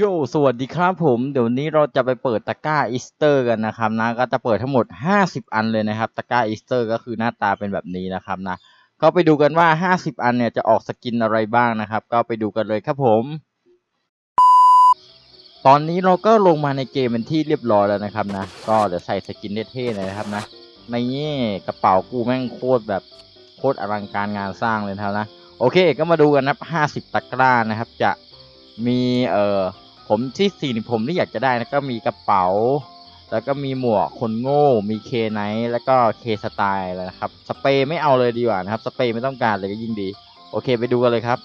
โยสวัสดีครับผม เดี๋ยวนี้เราจะไปเปิดตะกร้าอีสเตอร์กันนะครับนะ ก็จะเปิดทั้งหมด 50 อันเลยนะครับ ตะกร้าอีสเตอร์ ก็คือหน้าตาเป็นแบบนี้นะครับนะ ก็ไปดูกันว่า 50 อันเนี่ยจะออกสกินอะไรบ้างนะครับ ก็ไปดูกันเลยครับผม ตอนนี้เราก็ลงมาในเกมเป็นที่เรียบร้อยแล้วนะครับนะ ก็เดี๋ยวใส่สกินเท่ๆเลยนะครับนะ ในนี่กระเป๋ากูแม่งโคตรแบบโคตรอลังการงานสร้างเลยนะครับนะ โอเค ก็มาดูกันนะครับ 50 ตะกร้านะครับ จะมีเอ่อ ผมที่สิ่งที่ผมที่อยากจะได้นะก็มีกระเป๋า แล้วก็มีหมวกคนโง่ มีเคไนท์แล้วก็เคสไตล์แล้วนะครับ สเปรย์ไม่เอาเลยดีกว่านะครับ สเปรย์ไม่ต้องการเลยก็ยิ่งดี โอเคไปดูกันเลยครับ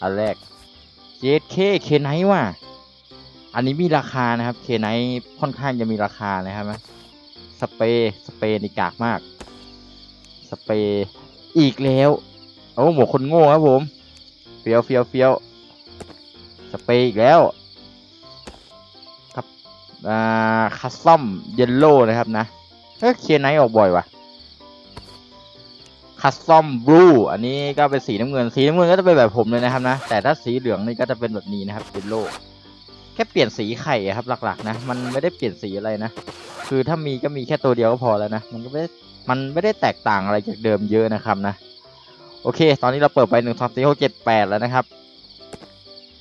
อันแรกเจเคเคไนท์ว่ะ อันนี้มีราคานะครับเคไนท์ค่อนข้างจะมีราคานะครับสเปรย์สเปรย์นี่กากมาก สเปรย์อีกแล้วโอ้หมวกคนโง่ครับผมเฟี้ยวเฟี้ยวเฟี้ยวสเปรย์อีกแล้ว อ่าคัสซัมเยลโล่นะครับนะเฮ้ยเคียร์ไนท์ออกบ่อยว่ะคัสซัมบลูอันนี้ก็เป็นสีน้ำเงินสีน้ำเงินก็จะเป็นแบบผมเลยนะครับนะ แต่ถ้าสีเหลืองนี่ก็จะเป็นแบบนี้นะครับเยลโล่แค่เปลี่ยนสีไข่ครับหลักๆ นะ มันไม่ได้เปลี่ยนสีอะไรนะ คือถ้ามีก็มีแค่ตัวเดียวก็พอแล้วนะ มันก็ไม่ได้มันไม่ได้แตกต่างอะไรจากเดิมเยอะนะครับนะ โอเค ตอนนี้เราเปิดไปหนึ่งสองสี่หกเจ็ดแปดแล้วนะครับ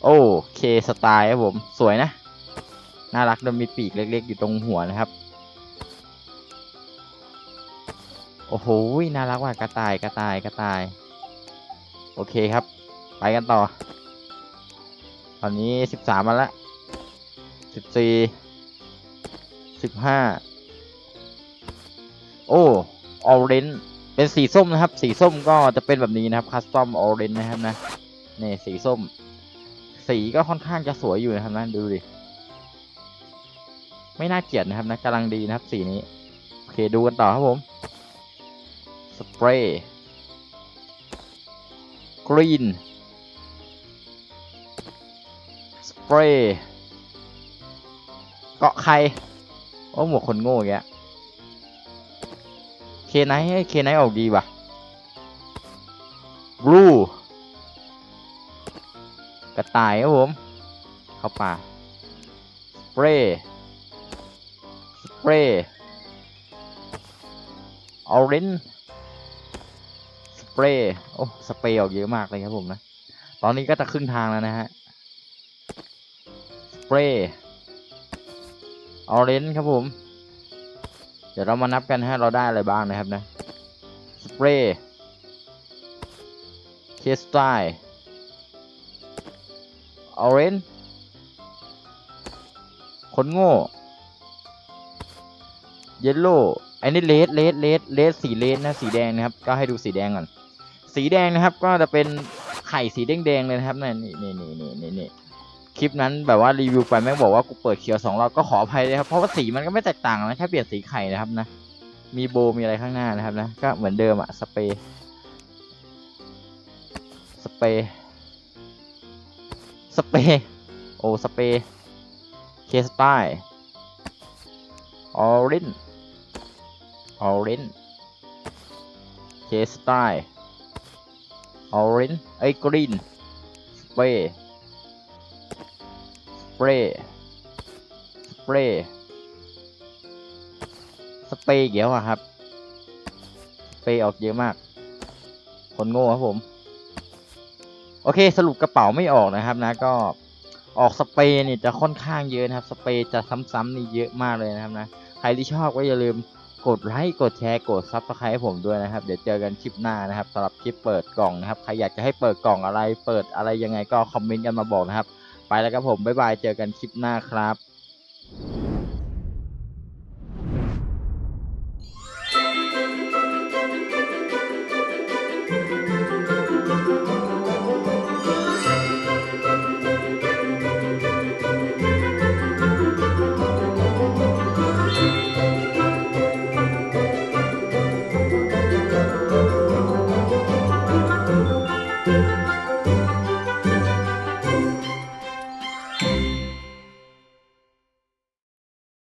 โอเคสไตล์ครับผม สวยนะ น่ารักโดยมีปีกเล็กๆ อยู่ตรงหัวนะครับ โอ้โห น่ารักว่ะกระต่ายกระต่ายกระต่าย โอเคครับ ไปกันต่อ ตอนนี้สิบสามมาละสิบสี่สิบห้าโอ้ออเรนเป็นสีส้มนะครับ สีส้มก็จะเป็นแบบนี้นะครับคัสตอมออเรนนะครับนะนี่สีส้ม สีก็ค่อนข้างจะสวยอยู่นะครับนะดูดิ ไม่น่าเกลียดนะครับนะกำลังดีนะครับสีนี้ โอเคดูกันต่อครับผมสเปรย์กรีนสเปรย์เกาะใครโอ้หมวกคนโง่อย่เคไนท์เคไนออกดีว่ะบลูกระต่ายครับผม เข้าป่าสเปรย์ เปรย์ออเรนสเปรย์โอ้สเปรย์ออกเยอะมากเลยครับผมนะ ตอนนี้ก็จะครึ่งทางแล้วนะฮะสเปรย์ออเรนครับผม เดี๋ยวเรามานับกันฮะเราได้อะไรบ้างนะครับนะสเปรย์เคสไตล์ออเรนคนโง่ เยลโล่อันนี้เลดเลดเลดเลดสีเลดนะสีแดงนะครับ ก็ให้ดูสีแดงก่อน สีแดงนะครับ ก็จะเป็นไข่สีแดงๆเลยนะครับนี่นี่นี่นี่นี่นี่คลิปนั้นแบบว่ารีวิวไปแม่งบอกว่ากูเปิดเขียวสองรอบก็ขออภัยเลยครับเพราะว่าสีมันก็ไม่แตกต่างนะแค่เปลี่ยนสีไข่นะครับนะ มีโบมีอะไรข้างหน้านะครับนะก็เหมือนเดิมอะสเปรย์สเปรย์สเปรย์โอสเปรย์เคสไตล์ออริน ออรินเคสไตล์ออรินไอ้กรีนสเปรย์สเปรย์สเปรย์สเปรย์เกี่ยวอะครับ สเปรย์ออกเยอะมาก คนโง่ครับผม โอเคสรุปกระเป๋าไม่ออกนะครับนะก็ออกสเปรย์เนี่ยจะค่อนข้างเยอะนะครับ สเปรย์จะซ้ำๆนี่เยอะมากเลยนะครับนะ ใครที่ชอบก็อย่าลืม กดไลค์กดแชร์กดซับสไครต์ให้ผมด้วยนะครับ เดี๋ยวเจอกันคลิปหน้านะครับสำหรับคลิปเปิดกล่องนะครับใครอยากจะให้เปิดกล่องอะไร เปิดอะไรยังไงก็คอมเมนต์กันมาบอกนะครับ ไปแล้วครับผมบ๊ายบายเจอกันคลิปหน้าครับ